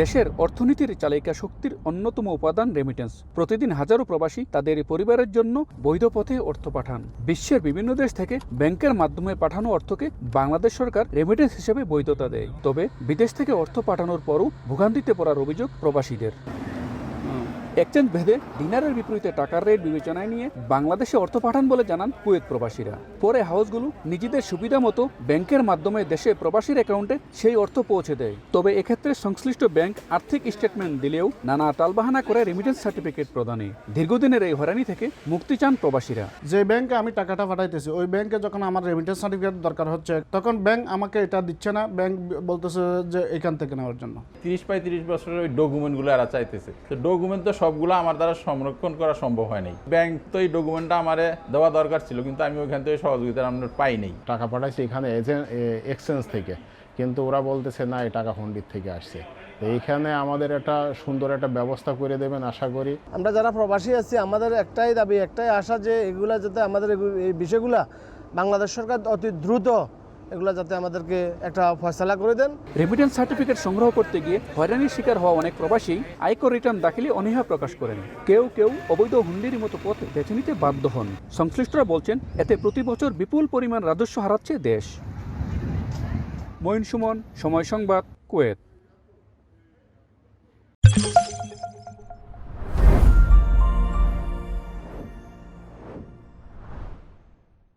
দেশের অর্থনীতির চালিকা শক্তির অন্যতম উপাদান রেমিটেন্স প্রতিদিন হাজারো প্রবাসী তাদের পরিবারের জন্য বৈধ পথে অর্থ পাঠান। বিশ্বের বিভিন্ন দেশ থেকে ব্যাংকের মাধ্যমে পাঠানো অর্থকে বাংলাদেশ সরকার রেমিটেন্স হিসেবে বৈধতা দেয়। তবে বিদেশ থেকে অর্থ পাঠানোর পরও ভোগান্তিতে পড়ার অভিযোগ প্রবাসীদের। এক্সচেঞ্জ ভেদে ডিনারের বিপরীতে টাকার রেট বিবেচনায় নিয়ে বাংলাদেশে অর্থ পাঠান বলে জানান কুয়েত প্রবাসীরা। পরে হাউসগুলো নিজেদের সুবিধা মতো ব্যাংকের মাধ্যমে দেশে প্রবাসীর অ্যাকাউন্টে সেই অর্থ পৌঁছে দেয়। তবে এক্ষেত্রে সংশ্লিষ্ট ব্যাংক আর্থিক স্টেটমেন্ট দিলেও নানা টালবাহানা করে রেমিটেন্স সার্টিফিকেট প্রদানে। দীর্ঘদিনের এই হয়রানি থেকে মুক্তি চান প্রবাসীরা। যে ব্যাংকে আমি টাকাটা পাঠাইতেছি ওই ব্যাংকে যখন আমার রেমিটেন্স সার্টিফিকেট দরকার হচ্ছে তখন ব্যাংক আমাকে এটা দিচ্ছে না ব্যাংক বলতেছে যে এখান থেকে নেওয়ার জন্য। তিরিশ পঁয়ত্রিশ বছরের ওই ডকুমেন্টগুলো এরা চাইতেছে। তো ডকুমেন্ট তো সবগুলো আমার দ্বারা সংরক্ষণ করা সম্ভব হয় নাই ব্যাংক তো এই ডকুমেন্টটা আমারে দেওয়া দরকার ছিল কিন্তু আমি ওইখান থেকে সহযোগিতা আমরা পাই নাই। টাকা পাঠাইছি এখানে এক্সচেঞ্জ থেকে। কিন্তু ওরা বলতেছে না এই টাকা হন্ডির থেকে আসছে। তো এইখানে আমাদের একটা সুন্দর একটা ব্যবস্থা করে দেবেন আশা করি। আমরা যারা প্রবাসী আছি আমাদের একটাই দাবি একটাই আশা যে এগুলা যাতে আমাদের এই বিষয়গুলা বাংলাদেশ সরকার অতি দ্রুত এগুলা যাতে আমাদেরকে একটা ফয়সলা করে দেন। রেমিটেন্স সার্টিফিকেট সংগ্রহ করতে গিয়ে হয়রানির শিকার হওয়া অনেক প্রবাসী আয়কর রিটার্ন দাখিলে অনীহা প্রকাশ করেন। কেউ কেউ অবৈধ হুন্ডির মতো পথ বেছে নিতে বাধ্য হন। সংশ্লিষ্টরা বলছেন, এতে প্রতি বছর বিপুল পরিমাণ রাজস্ব হারাচ্ছে দেশ। মঈন সুমন, সময় সংবাদ, কুয়েত।